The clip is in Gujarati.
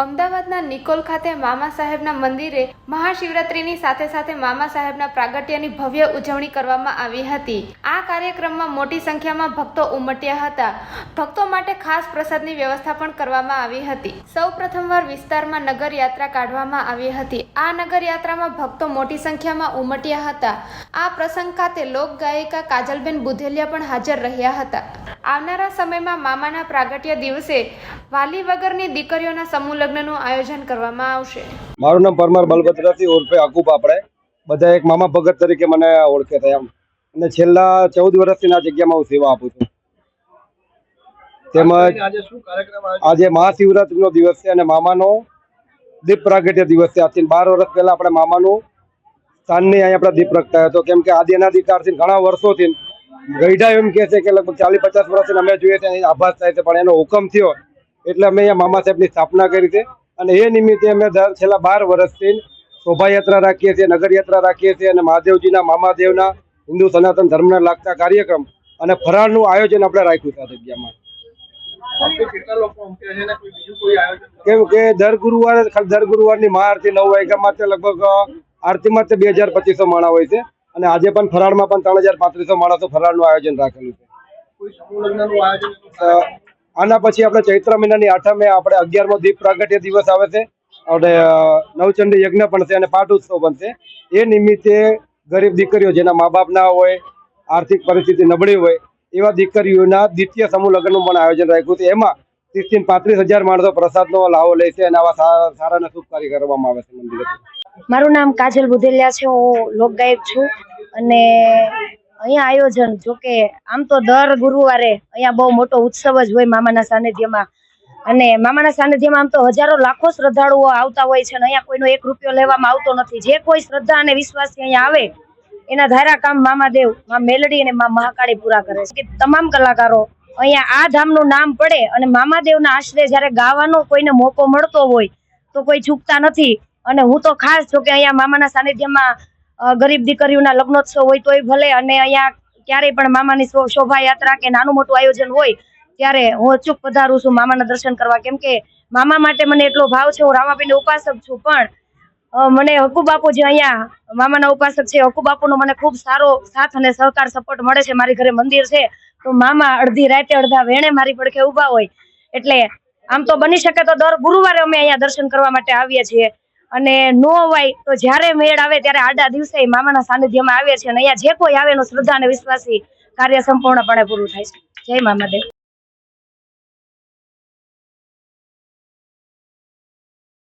અમદાવાદના નિકોલ ખાતે મામા સાહેબના મંદિરે મહાશિવરાત્રિની સાથે સાથે મામા સાહેબના પ્રાગટ્યની ભવ્ય ઉજવણી કરવામાં આવી હતી. આ કાર્યક્રમમાં મોટી સંખ્યામાં ભક્તો ઉમટ્યા હતા. ભક્તો માટે ખાસ પ્રસાદની વ્યવસ્થા પણ કરવામાં આવી હતી. સૌ પ્રથમવાર વિસ્તારમાં નગર યાત્રા કાઢવામાં આવી હતી. આ નગર યાત્રામાં ભક્તો મોટી સંખ્યામાં ઉમટ્યા હતા. આ પ્રસંગ ખાતે લોક ગાયિકા કાજલબેન બુધેલિયા પણ હાજર રહ્યા હતા. આવનારા સમયમાં મામાના પ્રાગટ્ય દિવસે વાલી વગરની દીકરીઓના સમૂહ લગ્નનું આયોજન કરવામાં આવશે. મારું નામ પરમાર બલભદ્રથી ઉર્ફે અકુબ આપણે. બધા એક મામા ભગત તરીકે મને ઓળખે છે એમ. અને છેલ્લા ચૌદ વર્ષથી આ જગ્યામાં હું સેવા આપું છું. તેમજ આજે મહાશિવરાત્રિનો દિવસ છે અને મામાનો દીપ પ્રાગટ્ય દિવસ છે. આજથી બાર વર્ષ પહેલા આપણે મામાનું સાંજની અહીંયા આપણે દીપ પ્રગટાયો હતો. કેમ કે આદિ અનાધિકારથી ઘણા વર્ષોથી ગઈઢા એમ કહે છે કે લગભગ ચાલીસ પચાસ વર્ષથી અમે જોઈએ છે. અહીં આભાસ થાય છે. પણ એનો હુકમ થયો. એટલે અમે અહીંયા મામા સાહેબની સ્થાપના કરી છે. અને એ નિમિત્તે અમે દર છેલ્લા બાર વર્ષથી શોભાયાત્રા રાખીએ છીએ નગરયાત્રા રાખીએ છીએ અને મહાદેવજીના મામાદેવના હિન્દુ સનાતન ધર્મને લાગતા કાર્યક્રમ અને ફરાળનું આયોજન આપણે રાખ્યું છે આ જગ્યામાં. કેમ કે દર ગુરુવારે દર ગુરુવારની મહાઆરતી નવ વાગ્યામાં તે લગભગ આરતીમાં તે બે હજાર પચીસો માણા હોય છે. અને આજે પણ ફરાળમાં પણ ત્રણ હજાર પાંત્રીસો માણસો ફરાળનું આયોજન રાખેલું છે. આના પછી આપણે ચૈત્ર મહિનાની આઠમે આપણે અગિયારમો દીપ પ્રાગટ્ય દિવસ આવે છે. અને નવચંડી યજ્ઞ પણ છે અને પાઠ ઉત્સવ પણ છે એ નિમિત્તે ગરીબ દીકરીઓ જેના મા બાપ ના હોય, આર્થિક પરિસ્થિતિ નબળી હોય, એવા દીકરીઓના દ્વિતીય સમૂહ લગ્નનું પણ આયોજન રાખ્યું છે. એમાં ત્રીસથી પાંત્રીસ હજાર માણસો પ્રસાદનો લાવો લે છે અને આવા સારા અને કાર્ય કરવામાં આવે છે મંદિરે. મારું નામ કાજલ બુધેલિયા છે. હું લોકગાયક છું. અને અહીંયા આયોજન જોકે આમ તો દર ગુરુવારે અહીંયા બહુ મોટો ઉત્સવ જ હોય મામાના સાનિધ્યમાં. અને મામાના સાનિધ્યમાં આમ તો હજારો લાખો શ્રદ્ધાળુઓ આવતા હોય છે અને અહીંયા કોઈનો એક રૂપિયો લેવામાં આવતો નથી. જે કોઈ શ્રદ્ધા અને વિશ્વાસથી અહીંયા આવે, એના ધારા કામ મામાદેવ, મા મેલડી અને મા મહાકાળી પૂરા કરે છે. કે તમામ કલાકારો અહીંયા આ ધામનું નામ પડે અને મામાદેવના આશરે જ્યારે ગાવાનો કોઈને મોકો મળતો હોય, તો કોઈ ચૂકતા નથી. અને હું તો ખાસ, જો કે અહીંયા મામાના સાનિધ્યમાં ગરીબ દીકરીઓના લગ્નોત્સવ હોય તોય ભલે અને અહીંયા ક્યારેય પણ મામાની શોભાયાત્રા કે નાનું મોટું આયોજન હોય, ત્યારે હું અચૂક પધારું છું મામાના દર્શન કરવા. કેમ કે મામા માટે મને એટલો ભાવ છે, હું રામાપીની ઉપાસક છું, પણ મને હકુ બાપુ જે અહીંયા, મામાના ઉપાસક છે હકુ બાપુનો મને ખૂબ સારો સાથ અને સહકાર સપોર્ટ મળે છે, મારી ઘરે મંદિર છે, તો મામા અડધી રાતે અડધા વેણે મારી પડખે ઊભા હોય. એટલે આમ તો બની શકે તો દર ગુરુવારે અમે અહીંયા દર્શન કરવા માટે આવીએ છીએ. અને નો હોય તો જ્યારે મેળ આવે ત્યારે આડા દિવસે મામાના સાનિધ્યમાં આવે છે અને અહીંયા જે કોઈ આવે એનું શ્રદ્ધા અને વિશ્વાસી કાર્ય સંપૂર્ણપણે પૂરું થાય છે. જય મામાદેવ.